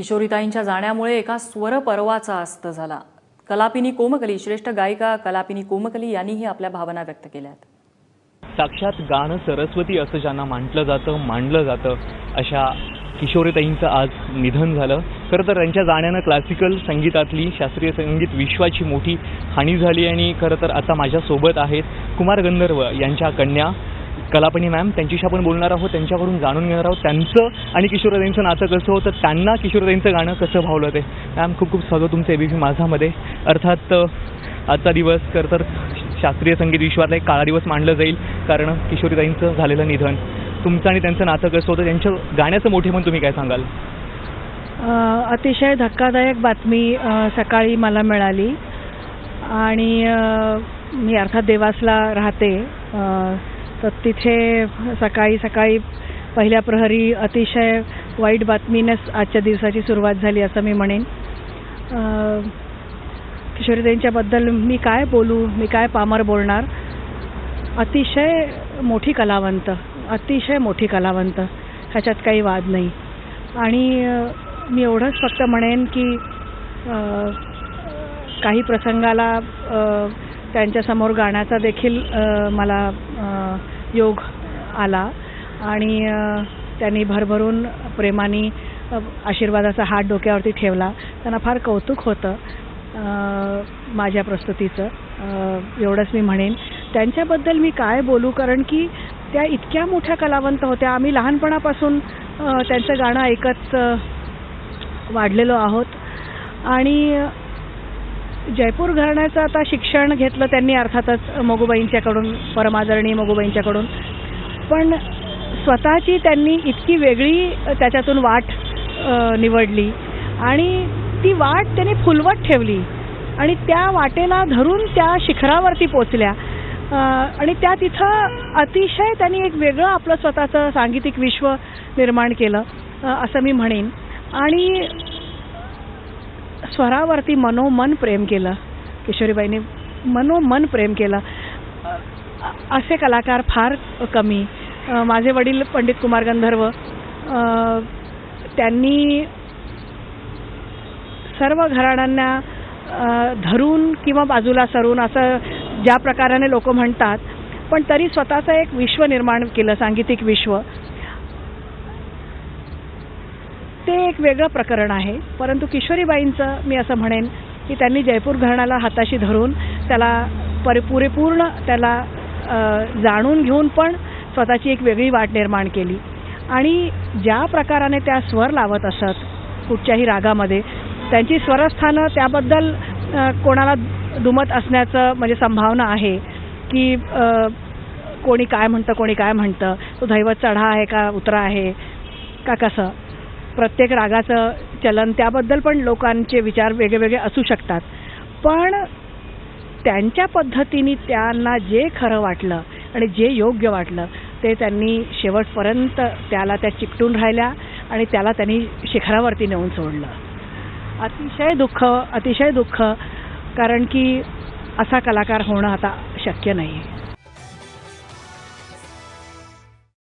किशोरीताईंच्या जाण्यामुळे एका स्वर पर्वाचा अस्त झाला. कलापिनी कोमकली श्रेष्ठ गायिका कलापिनी कोमकली यांनीही आपल्या भावना व्यक्त केल्यात साक्षात गाणं सरस्वती असं ज्यांना म्हटलं जातं मांडलं जातं अशा किशोरीताईंचं आज निधन झालं. खरं तर त्यांच्या जाण्यानं क्लासिकल संगीतातली शास्त्रीय संगीत विश्वाची मोठी हानी झाली आणि खरं तर आता माझ्यासोबत आहेत कुमार गंधर्व यांच्या कन्या कलापणी मॅम त्यांच्याशी आपण बोलणार आहोत त्यांच्याकडून जाणून घेणार आहोत त्यांचं आणि किशोरताईंचं नातं कसं होतं त्यांना किशोरताईंचं गाणं कसं भावलं ते. मॅम खूप खूप स्वागत तुमचं एबीपी माझामध्ये. अर्थात आजचा दिवस खरं तर शास्त्रीय संगीत विश्वातला एक काळा दिवस मानलं जाईल कारण किशोरीताईंचं झालेलं निधन. तुमचं आणि त्यांचं नातं कसं होतं त्यांच्या गाण्याचं मोठे पण तुम्ही काय सांगाल? अतिशय धक्कादायक बातमी सकाळी मला मिळाली. आणि मी अर्थात देवासला राहते. तर तिथे सकाळी सकाळी पहिल्या प्रहरी अतिशय वाईट बातमीनंच आजच्या दिवसाची सुरुवात झाली असं मी म्हणेन. किशोरीताईंच्याबद्दल मी काय बोलू मी काय पामर बोलणार? अतिशय मोठी कलावंत अतिशय मोठी कलावंत ह्याच्यात काही वाद नाही. आणि मी एवढंच फक्त म्हणेन की काही प्रसंगाला त्यांच्यासमोर गाण्याचा देखील मला योग आला. आणि त्यांनी भरभरून प्रेमाने आशीर्वादाचा हात डोक्यावरती ठेवला. त्यांना फार कौतुक होतं माझ्या प्रस्तुतीचं. एवढंच मी म्हणेन. त्यांच्याबद्दल मी काय बोलू? कारण की त्या इतक्या मोठ्या कलावंत होत्या. आम्ही लहानपणापासून त्यांचं गाणं ऐकत वाढलेलो आहोत. आणि जयपूर घराण्याचं आता शिक्षण घेतलं त्यांनी अर्थातच मोगूबाईंच्याकडून परमादरणीय मोगूबाईंच्याकडून. पण स्वतःची त्यांनी इतकी वेगळी त्याच्यातून वाट निवडली. आणि ती वाट त्यांनी फुलवत ठेवली. आणि त्या वाटेला धरून त्या शिखरावरती पोचल्या. आणि त्या तिथं अतिशय त्यांनी एक वेगळं आपलं स्वतःचं सांगीतिक विश्व निर्माण केलं असं मी म्हणेन. आणि स्वरावरती मनोमन प्रेम केलं. किशोरीबाईंनी मनोमन प्रेम केलं. असे कलाकार फार कमी. माझे वडील पंडित कुमार गंधर्व त्यांनी सर्व घराण्यांना धरून किंवा बाजूला सरून असं ज्या प्रकाराने लोक म्हणतात पण तरी स्वतःचं एक विश्व निर्माण केलं सांगीतिक विश्व. ते एक वेगळं प्रकरण आहे. परंतु किशोरीबाईंचं मी असं म्हणेन की त्यांनी जयपूर घराण्याला हाताशी धरून त्याला परि पुरेपूर्ण त्याला जाणून घेऊन पण स्वतःची एक वेगळी वाट निर्माण केली. आणि ज्या प्रकाराने त्या स्वर लावत असत कुठच्याही रागामध्ये त्यांची स्वरस्थानं त्याबद्दल कोणाला दुमत असण्याचं म्हणजे संभावना आहे की कोणी काय म्हणतं कोणी काय म्हणतं तो दैवत चढा आहे का उतरा आहे का कसं? प्रत्येक रागाचं चलन त्याबद्दल पण लोकांचे विचार वेगळेवेगळे असू शकतात. पण त्यांच्या पद्धतीने त्यांना जे खरं वाटलं आणि जे योग्य वाटलं ते त्यांनी शेवटपर्यंत त्याला त्या चिकटून राहिल्या आणि त्याला त्यांनी शिखरावरती नेऊन सोडलं. अतिशय दुःख अतिशय दुःख कारण की असा कलाकार होणं आता शक्य नाही